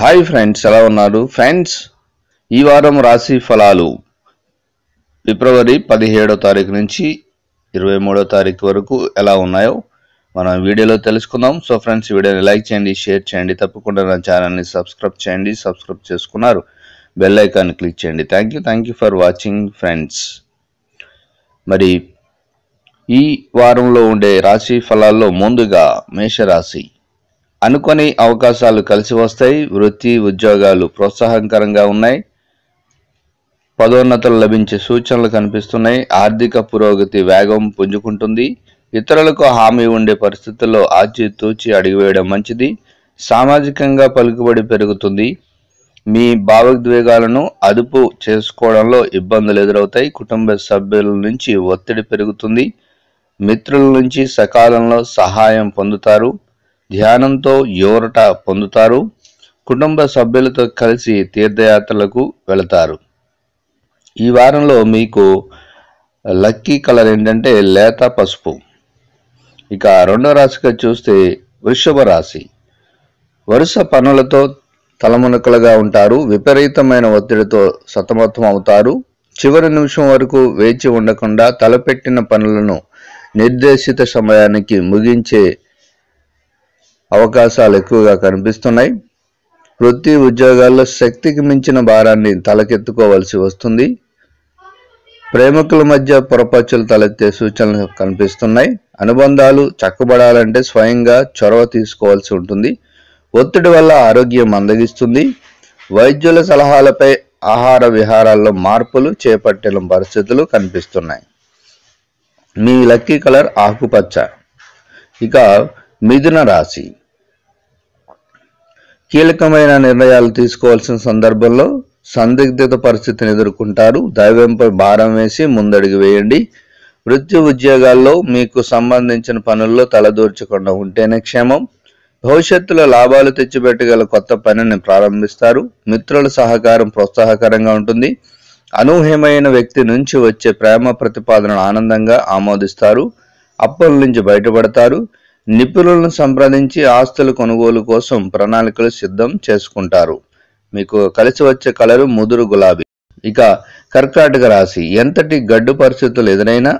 Hi friends ఎలా ఉన్నారు? Friends ఈ వారం రాశి ఫలాలు. ఫిబ్రవరి పదిహేడో తారీఖు నుంచి ఇరవై మూడో తారీఖు వరకు ఎలా ఉన్నాయో మనం వీడియోలో తెలుసుకుందాం. సో ఫ్రెండ్స్ వీడియోని లైక్ చేయండి షేర్ చేయండి. తప్పకుండా నా ఛానల్ని సబ్స్క్రైబ్ చేయండి సబ్స్క్రైబ్ చేసుకున్నారు. బెల్ ఐకాన్ క్లిక్ చేయండి. Thank you thank you for watching friends. మరి ఈ వారంలో ఉండే రాశి ఫలాల్లో ముందుగా మేషరాశి. అనుకోని అవకాశాలు కలిసి వస్తాయి వృత్తి ఉద్యోగాలు ప్రోత్సాహకరంగా ఉన్నాయి. పదోన్నతలు లభించే సూచనలు కనిపిస్తున్నాయి. ఆర్థిక పురోగతి వేగం పుంజుకుంటుంది. ఇతరులకు హామీ ఉండే పరిస్థితుల్లో ఆచితూచి అడిగివేయడం మంచిది. సామాజికంగా పలుకుబడి పెరుగుతుంది. మీ భావోద్వేగాలను అదుపు చేసుకోవడంలో ఇబ్బందులు ఎదురవుతాయి. కుటుంబ సభ్యుల నుంచి ఒత్తిడి పెరుగుతుంది. మిత్రుల నుంచి సకాలంలో సహాయం పొందుతారు. ధ్యానంతో యోరట పొందుతారు. కుటుంబ సభ్యులతో కలిసి తీర్థయాత్రలకు వెళతారు. ఈ వారంలో మీకు లక్కీ కలర్ ఏంటంటే లేత పసుపు. ఇక రెండో రాశిగా చూస్తే వృషభ రాశి. వరుస పనులతో తలమునకలుగా ఉంటారు విపరీతమైన ఒత్తిడితో సతమతం అవుతారు చివరి నిమిషం వరకు వేచి ఉండకుండా తలపెట్టిన పనులను నిర్దేశిత సమయానికి ముగించే అవకాశాలు ఎక్కువగా కనిపిస్తున్నాయి. వృత్తి ఉద్యోగాల్లో శక్తికి మించిన భారాన్ని తలకెత్తుకోవలసి వస్తుంది. ప్రేమికుల మధ్య పొరపచ్చులు తలెత్తే సూచనలు కనిపిస్తున్నాయి. అనుబంధాలు చక్కబడాలంటే స్వయంగా చొరవ తీసుకోవాల్సి ఉంటుంది. ఒత్తిడి వల్ల ఆరోగ్యం మందగిస్తుంది. వైద్యుల సలహాలపై ఆహార విహారాల్లో మార్పులు చేపట్టిన పరిస్థితులు కనిపిస్తున్నాయి. మీ లక్కీ కలర్ ఆకుపచ్చ. ఇక మిథున రాశి. కీలకమైన నిర్ణయాలు తీసుకోవాల్సిన సందర్భంలో సందిగ్ధత పరిస్థితిని ఎదుర్కొంటారు. దైవంపై భారం వేసి ముందడుగు వేయండి. వృత్తి ఉద్యోగాల్లో మీకు సంబంధించిన పనుల్లో తలదూర్చకుండా ఉంటేనే క్షేమం. భవిష్యత్తులో లాభాలు తెచ్చిపెట్టగల కొత్త పనిని ప్రారంభిస్తారు. మిత్రుల సహకారం ప్రోత్సాహకరంగా ఉంటుంది. అనూహ్యమైన వ్యక్తి నుంచి వచ్చే ప్రేమ ప్రతిపాదనను ఆనందంగా ఆమోదిస్తారు. అప్పుల నుంచి బయటపడతారు. నిపుణులను సంప్రదించి ఆస్తుల కొనుగోలు కోసం ప్రణాళికలు సిద్ధం చేసుకుంటారు. మీకు కలిసి వచ్చే కలరు ముదురు గులాబీ. ఇక కర్కాటక రాశి. ఎంతటి గడ్డు పరిస్థితులు ఎదురైనా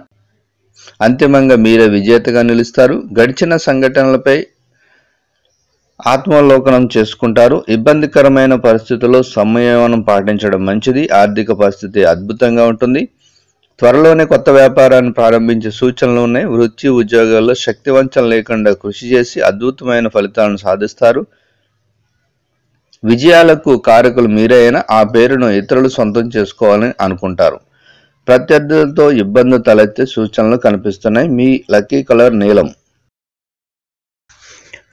అంతిమంగా మీరే విజేతగా నిలుస్తారు. గడిచిన సంఘటనలపై ఆత్మలోకనం చేసుకుంటారు. ఇబ్బందికరమైన పరిస్థితుల్లో సంయమనం పాటించడం మంచిది. ఆర్థిక పరిస్థితి అద్భుతంగా ఉంటుంది. త్వరలోనే కొత్త వ్యాపారాన్ని ప్రారంభించే సూచనలు ఉన్నాయి. వృత్తి ఉద్యోగాల్లో శక్తివంచన లేకుండా కృషి చేసి అద్భుతమైన ఫలితాలను సాధిస్తారు. విజయాలకు కారకులు మీరైనా ఆ పేరును ఇతరులు సొంతం చేసుకోవాలని అనుకుంటారు. ప్రత్యర్థులతో ఇబ్బంది తలెత్తే సూచనలు కనిపిస్తున్నాయి. మీ లక్కీ కలర్ నీలం.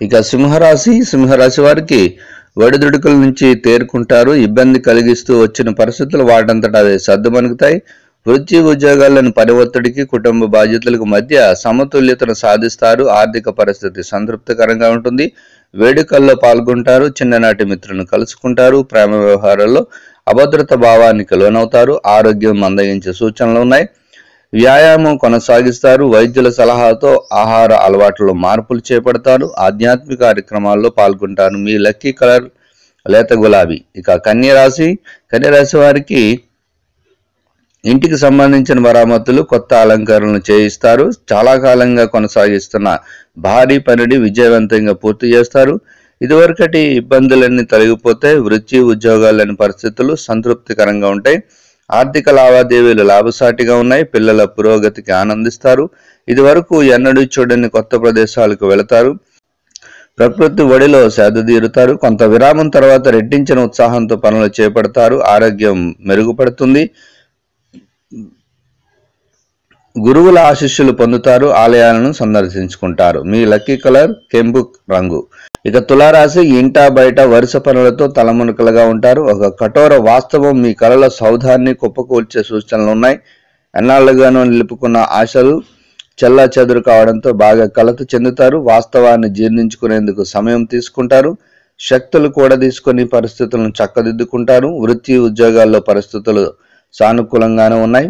ఇక సింహరాశి సింహరాశి వారికి ఒడిదుడుకుల నుంచి తేరుకుంటారు. ఇబ్బంది కలిగిస్తూ వచ్చిన పరిస్థితులు వాటంతటా అవి సర్దుమణుగుతాయి వృత్తి ఉద్యోగాలను పని ఒత్తిడికి కుటుంబ బాధ్యతలకు మధ్య సమతుల్యతను సాధిస్తారు. ఆర్థిక పరిస్థితి సంతృప్తికరంగా ఉంటుంది. వేడుకల్లో పాల్గొంటారు. చిన్ననాటి మిత్రులను కలుసుకుంటారు. ప్రేమ వ్యవహారాల్లో అభద్రత భావానికి లోనవుతారు. ఆరోగ్యం మందగించే సూచనలు ఉన్నాయి. వ్యాయామం కొనసాగిస్తారు. వైద్యుల సలహాతో ఆహార అలవాట్లలో మార్పులు చేపడతారు. ఆధ్యాత్మిక కార్యక్రమాల్లో పాల్గొంటారు. మీ లక్కీ కలర్ లేత గులాబీ. ఇక కన్యరాశి కన్యరాశి వారికి ఇంటికి సంబంధించిన మరామతులు కొత్త అలంకరణలు చేయిస్తారు. చాలా కాలంగా కొనసాగిస్తున్న భారీ పనిని విజయవంతంగా పూర్తి చేస్తారు. ఇదివరకటి ఇబ్బందులన్నీ తొలగిపోతే వృత్తి ఉద్యోగాలని పరిస్థితులు సంతృప్తికరంగా ఉంటాయి. ఆర్థిక లావాదేవీలు లాభసాటిగా ఉన్నాయి పిల్లల పురోగతికి ఆనందిస్తారు. ఇదివరకు ఎన్నడూ చూడని కొత్త ప్రదేశాలకు వెళతారు. ప్రకృతి ఒడిలో సేదతీరుతారు. కొంత విరామం తర్వాత రెట్టించిన ఉత్సాహంతో పనులు చేపడతారు. ఆరోగ్యం మెరుగుపడుతుంది. గురువుల ఆశీస్సులు పొందుతారు. ఆలయాలను సందర్శించుకుంటారు. మీ లక్కీ కలర్ కెంపు రంగు. ఇక తులారాశి ఇంటా బయట వరుస పనులతో తలమునకలుగా ఉంటారు. ఒక కఠోర వాస్తవం మీ కళల సౌధాన్ని కుప్పకూల్చే సూచనలు ఉన్నాయి. ఎన్నాళ్ళుగానూ నిలుపుకున్న ఆశలు చెల్లా చెదురు కావడంతో బాగా కలత చెందుతారు. వాస్తవాన్ని జీర్ణించుకునేందుకు సమయం తీసుకుంటారు. శక్తులు కూడా తీసుకొని పరిస్థితులను చక్కదిద్దుకుంటారు. వృత్తి ఉద్యోగాల్లో పరిస్థితులు సానుకూలంగానే ఉన్నాయి.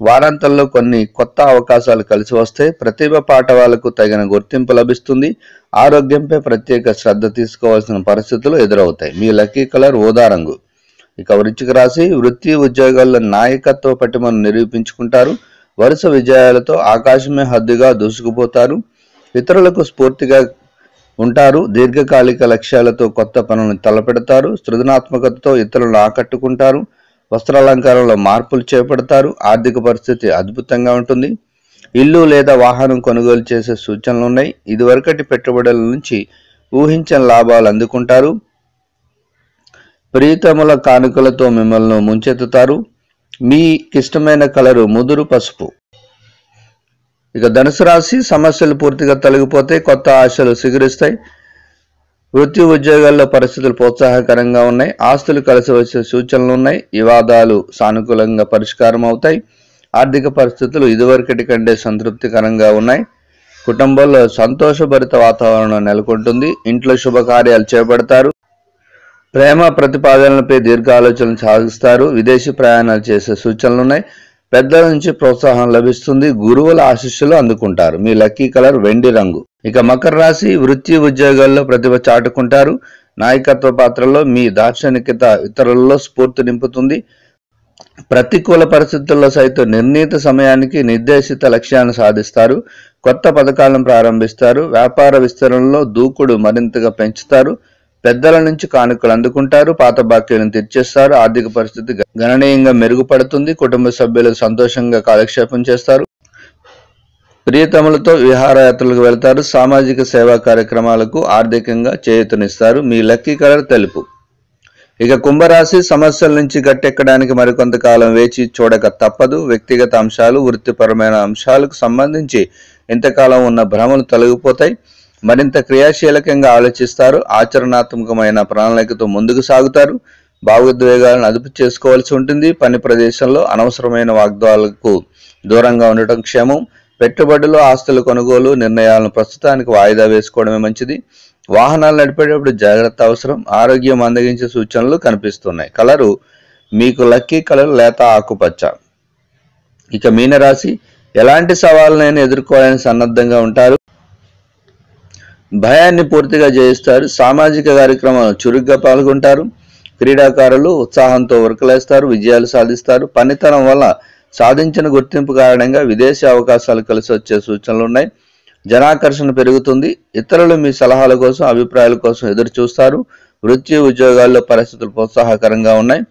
వారాంతంలో కొన్ని కొత్త అవకాశాలు కలిసి వస్తే ప్రతిభ పాఠవాలకు తగిన గుర్తింపు లభిస్తుంది. ఆరోగ్యంపై ప్రత్యేక శ్రద్ధ తీసుకోవాల్సిన పరిస్థితులు ఎదురవుతాయి. మీ లక్కీ కలర్ ఊదా రంగు. ఇక వృశ్చిక రాశి వృత్తి ఉద్యోగాల్లో నాయకత్వ పటిమను నిరూపించుకుంటారు. వరుస విజయాలతో ఆకాశమే హద్దుగా దూసుకుపోతారు. ఇతరులకు స్ఫూర్తిగా ఉంటారు. దీర్ఘకాలిక లక్ష్యాలతో కొత్త పనులను తలపెడతారు. సృజనాత్మకతతో ఇతరులను ఆకట్టుకుంటారు. వస్త్రాలంకారంలో మార్పులు చేపడతారు. ఆర్థిక పరిస్థితి అద్భుతంగా ఉంటుంది. ఇల్లు లేదా వాహనం కొనుగోలు చేసే సూచనలు ఉన్నాయి. ఇదివరకటి పెట్టుబడుల నుంచి ఊహించని లాభాలు అందుకుంటారు. ప్రీతముల కానుకలతో మిమ్మల్ని ముంచెత్తుతారు. మీకిష్టమైన కలరు ముదురు పసుపు. ఇక ధనుసు రాశి సమస్యలు పూర్తిగా తొలగిపోతే కొత్త ఆశలు సిగురిస్తాయి. వృత్తి ఉద్యోగాల్లో పరిస్థితులు ప్రోత్సాహకరంగా ఉన్నాయి. ఆస్తులు కలిసి వచ్చే సూచనలు ఉన్నాయి. వివాదాలు సానుకూలంగా పరిష్కారం అవుతాయి. ఆర్థిక పరిస్థితులు ఇదివరకటి కంటే సంతృప్తికరంగా ఉన్నాయి. కుటుంబంలో సంతోషభరిత వాతావరణం నెలకొంటుంది. ఇంట్లో శుభకార్యాలు చేపడతారు. ప్రేమ ప్రతిపాదనలపై దీర్ఘ ఆలోచనలు సాగిస్తారు. విదేశీ ప్రయాణాలు చేసే సూచనలు ఉన్నాయి. పెద్దల నుంచి ప్రోత్సాహం లభిస్తుంది గురువుల ఆశీస్సులు అందుకుంటారు. మీ లక్కీ కలర్ వెండి రంగు. ఇక మకర రాశి వృత్తి ఉద్యోగాల్లో ప్రతిభ చాటుకుంటారు. నాయకత్వ పాత్రలో మీ దార్శనికత ఇతరులలో స్ఫూర్తి నింపుతుంది. ప్రతికూల పరిస్థితుల్లో సైతం నిర్ణీత సమయానికి నిర్దేశిత లక్ష్యాన్ని సాధిస్తారు. కొత్త పథకాలను ప్రారంభిస్తారు. వ్యాపార విస్తరణలో దూకుడు మరింతగా పెంచుతారు. పెద్దల నుంచి కానుకలు అందుకుంటారు పాత బాకీలను తీర్చేస్తారు ఆర్థిక పరిస్థితి గణనీయంగా మెరుగుపడుతుంది కుటుంబ సభ్యులు సంతోషంగా కాలక్షేపం చేస్తారు. ప్రియతములతో విహారయాత్రలకు వెళ్తారు సామాజిక సేవా కార్యక్రమాలకు ఆర్థికంగా చేయూతనిస్తారు. మీ లక్కీ కలర్ తెలుపు. ఇక కుంభరాశి సమస్యల నుంచి గట్టెక్కడానికి మరికొంతకాలం వేచి చూడక తప్పదు. వ్యక్తిగత అంశాలు వృత్తిపరమైన అంశాలకు సంబంధించి ఇంతకాలం ఉన్న భ్రమలు తొలగిపోతాయి. మరింత క్రియాశీలకంగా ఆలోచిస్తారు ఆచరణాత్మకమైన ప్రణాళికతో ముందుకు సాగుతారు భావోద్వేగాలను అదుపు చేసుకోవాల్సి ఉంటుంది పని ప్రదేశంలో అనవసరమైన వాగ్దాలకు దూరంగా ఉండటం క్షేమం పెట్టుబడులు ఆస్తుల కొనుగోలు నిర్ణయాలను ప్రస్తుతానికి వాయిదా వేసుకోవడమే మంచిది. వాహనాలు నడిపేటప్పుడు జాగ్రత్త అవసరం ఆరోగ్యం అందగించే సూచనలు కనిపిస్తున్నాయి. కలరు మీకు లక్కీ కలర్ లేత ఆకుపచ్చ. ఇక మీనరాశి ఎలాంటి సవాళ్ళనైనా ఎదుర్కోవాలని సన్నద్ధంగా ఉంటారు భయాన్ని పూర్తిగా జయిస్తారు. సామాజిక కార్యక్రమాలు చురుగ్గా పాల్గొంటారు. క్రీడాకారులు ఉత్సాహంతో ఉరకలేస్తారు విజయాలు సాధిస్తారు. పనితనం వల్ల సాధించిన గుర్తింపు కారణంగా విదేశీ అవకాశాలు కలిసి వచ్చే సూచనలు ఉన్నాయి. జనాకర్షణ పెరుగుతుంది. ఇతరులు మీ సలహాల కోసం అభిప్రాయాల కోసం ఎదురు చూస్తారు వృత్తి ఉద్యోగాల్లో పరిస్థితులు ప్రోత్సాహకరంగా ఉన్నాయి.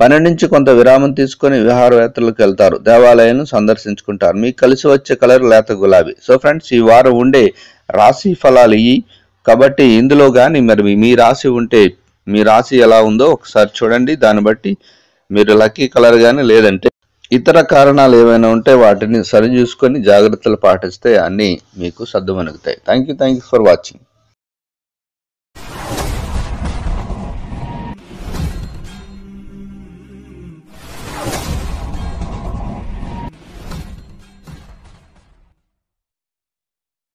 పని నుంచి కొంత విరామం తీసుకొని విహారయాత్రలకు వెళ్తారు. దేవాలయాన్ని సందర్శించుకుంటారు. మీకు కలిసి వచ్చే కలర్ లేత గులాబీ. సో ఫ్రెండ్స్ ఈ వారం ఉండే రాశి ఫలాలు ఇవి కాబట్టి ఇందులో కానీ మరి మీ రాశి ఉంటే మీ రాశి ఎలా ఉందో ఒకసారి చూడండి. దాన్ని బట్టి మీరు లక్కీ కలర్ కానీ లేదంటే ఇతర కారణాలు ఏమైనా ఉంటే వాటిని సరిచూసుకొని జాగ్రత్తలు పాటిస్తే అన్నీ మీకు సర్దుమనుగుతాయి thank you thank you for watching.